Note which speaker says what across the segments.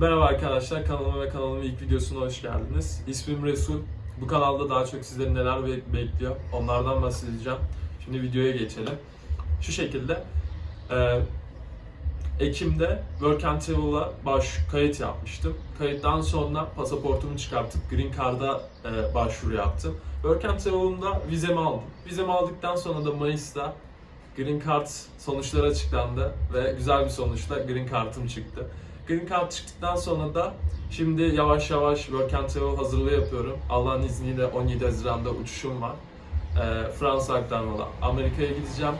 Speaker 1: Merhaba arkadaşlar, kanalıma ve kanalımın ilk videosuna hoş geldiniz. İsmim Resul. Bu kanalda daha çok sizleri neler be- bekliyor, onlardan bahsedeceğim. Şimdi videoya geçelim. Şu şekilde, e, Ekim'de Work and Travel'a baş kayıt yapmıştım. Kayıttan sonra pasaportumu çıkartıp Green Card'a e, başvuru yaptım. Work and Travel'ın da vizemi aldım. Vizemi aldıktan sonra da Mayıs'ta Green Card sonuçları açıklandı ve güzel bir sonuçla Green Card'ım çıktı. Green Card çıktıktan sonra da şimdi yavaş yavaş Work and Travel hazırlığı yapıyorum. Allah'ın izniyle 17 Haziran'da uçuşum var. Ee, Fransa aktarmalı. Amerika'ya gideceğim.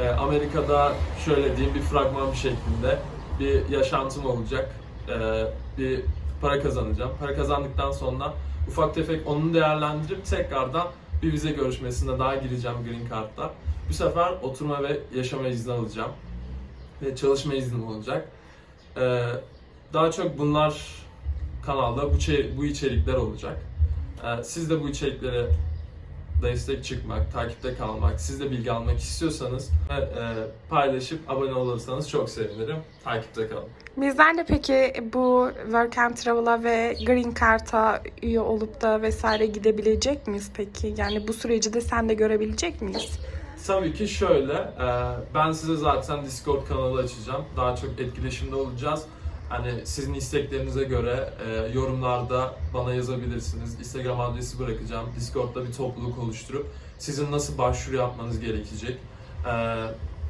Speaker 1: Ee, Amerika'da şöyle diyeyim bir fragman şeklinde bir yaşantım olacak. Ee, bir para kazanacağım. Para kazandıktan sonra ufak tefek onu değerlendirip tekrardan bir vize görüşmesine daha gireceğim Green Card'da. Bu sefer oturma ve yaşama izni alacağım. Ve çalışma iznim olacak. Ee, daha çok bunlar kanalda bu, bu içerikler olacak. Ee, siz de bu içeriklere destek çıkmak, takipte kalmak, siz de bilgi almak istiyorsanız ve e, paylaşıp abone olursanız çok sevinirim. Takipte kalın.
Speaker 2: Bizler de peki bu Work and Travel'a ve Green Card'a üye olup da vesaire gidebilecek miyiz peki? Yani bu süreci de sen de görebilecek miyiz?
Speaker 1: Tabii ki şöyle, e, ben size zaten Discord kanalı açacağım. Daha çok etkileşimde olacağız. Hani sizin isteklerinize göre e, yorumlarda bana yazabilirsiniz. Instagram adresi bırakacağım. Discord'da bir topluluk oluşturup sizin nasıl başvuru yapmanız gerekecek, e,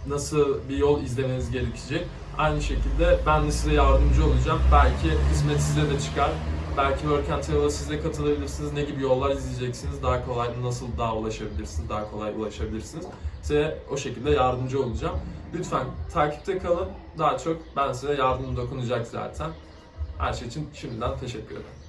Speaker 1: nasıl bir yol izlemeniz gerekecek. Aynı şekilde ben de size yardımcı olacağım. Belki hizmet size de çıkar. Belki Work and Travel'a siz de katılabilirsiniz. Ne gibi yollar izleyeceksiniz? Daha kolay, nasıl daha ulaşabilirsiniz? Daha kolay ulaşabilirsiniz. Size o şekilde yardımcı olacağım. Lütfen takipte kalın. Daha çok ben size yardım dokunacak zaten. Her şey için şimdiden teşekkür ederim.